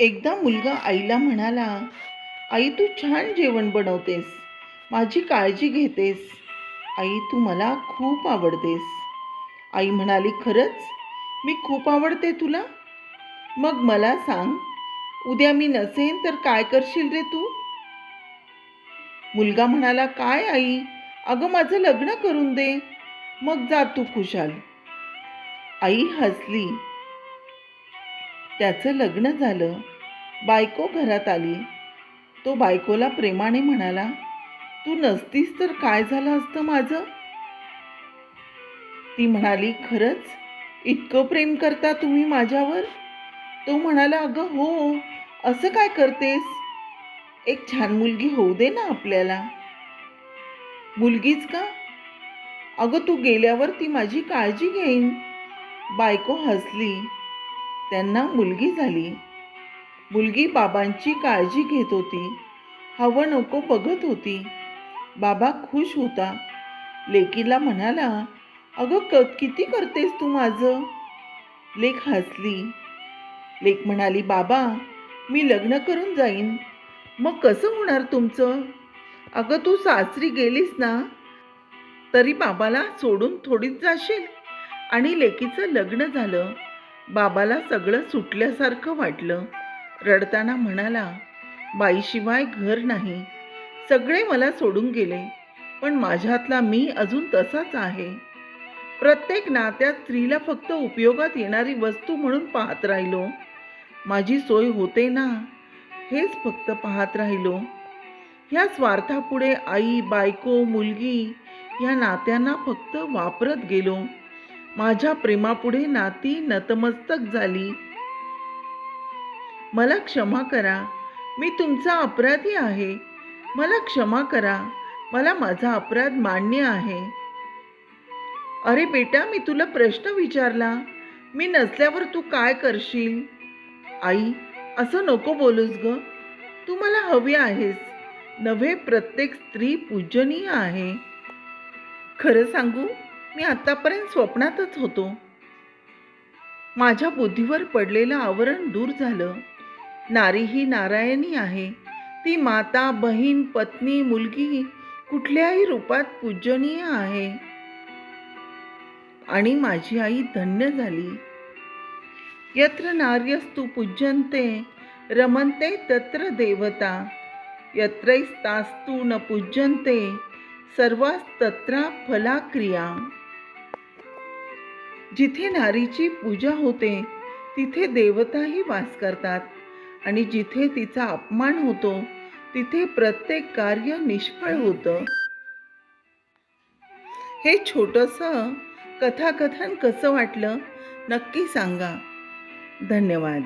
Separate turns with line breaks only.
एकदा मुलगा आईला म्हणाला आई तू छान जेवण बनवतेस. माझी काळजी घेतेस. आई तू मला खूप आवडतेस. आई म्हणाली खरंच? मी खूप आवडते तुला? मग मला सांग उद्या मी नसेन तर काय करशील रे तू? मुलगा म्हणाला काय आई? अगं माझं लग्न करून दे. मग जा तू खुशाल. आई हसली. त्याचं लग्न झालं. बायको घरात आली. तो बायकोला प्रेमाने म्हणाला तू नसतीस तर काय झालं असतं माझं? ती म्हणाली खरंच? इतकं प्रेम करता तुम्ही माझ्यावर? तो म्हणाला अगं हो. असं काय करतेस? एक छान मुलगी होऊ दे ना आपल्याला. मुलगीच का? अगं तू गेल्यावर ती माझी काळजी घेईन. बायको हसली. त्यांना मुलगी झाली. मुलगी बाबांची काळजी घेत होती. हवं नको बघत होती. बाबा खुश होता. लेकीला म्हणाला अगं क किती करतेस तू माझं? लेख हसली. लेख म्हणाली बाबा मी लग्न करून जाईन. मग कसं होणार तुमचं? अगं तू सासरी गेलीस ना? तरी बाबाला सोडून थोडीच जाशील. आणि लेकीचं लग्न झालं. बाबाला सगळं सुटल्यासारखं वाटलं. रडताना म्हणाला बाईशिवाय घर नाही. सगळे मला सोडून गेले पण माझ्यातला मी अजून तसाच आहे. प्रत्येक नात्यात स्त्रीला फक्त उपयोगात येणारी वस्तू म्हणून पाहत राहिलो. माझी सोय होते ना हेच फक्त पाहत राहिलो. ह्या स्वार्थापुढे आई बायको मुलगी या नात्यांना फक्त वापरत गेलो. माझ्या प्रेमापुढे नाती नतमस्तक झाली. मला क्षमा करा मी तुमचा अपराधी आहे. मला क्षमा करा मला माझा अपराध मान्य आहे. अरे बेटा मी तुला प्रश्न विचारला. मी नसल्यावर तू काय करशील? आई असं नको बोलूस ग. तू मला हवी आहेस. नव्हे प्रत्येक स्त्री पूजनीय आहे. खरं सांगू? मी आत्तापर्यंत स्वप्नातच होतो. माझ्या बुद्धीवर पडलेलं आवरण दूर झालं. नारी ही नारायणी आहे. ती माता बहीण पत्नी मुलगी कुठल्याही रूपात पूजनीय आहे. आणि माझी आई धन्य झाली. यत्र नार्यस्तु पूज्यन्ते रमन्ते तत्र देवता. यत्रैस्तास्तु न पूज्यन्ते सर्वास्तत्रा फलाक्रिया. जिथे नारीची पूजा होते तिथे देवताही वास करतात. आणि जिथे तिचा अपमान होतो तिथे प्रत्येक कार्य निष्फळ होतं. हे छोटस कथाकथन कसं वाटलं नक्की सांगा. धन्यवाद.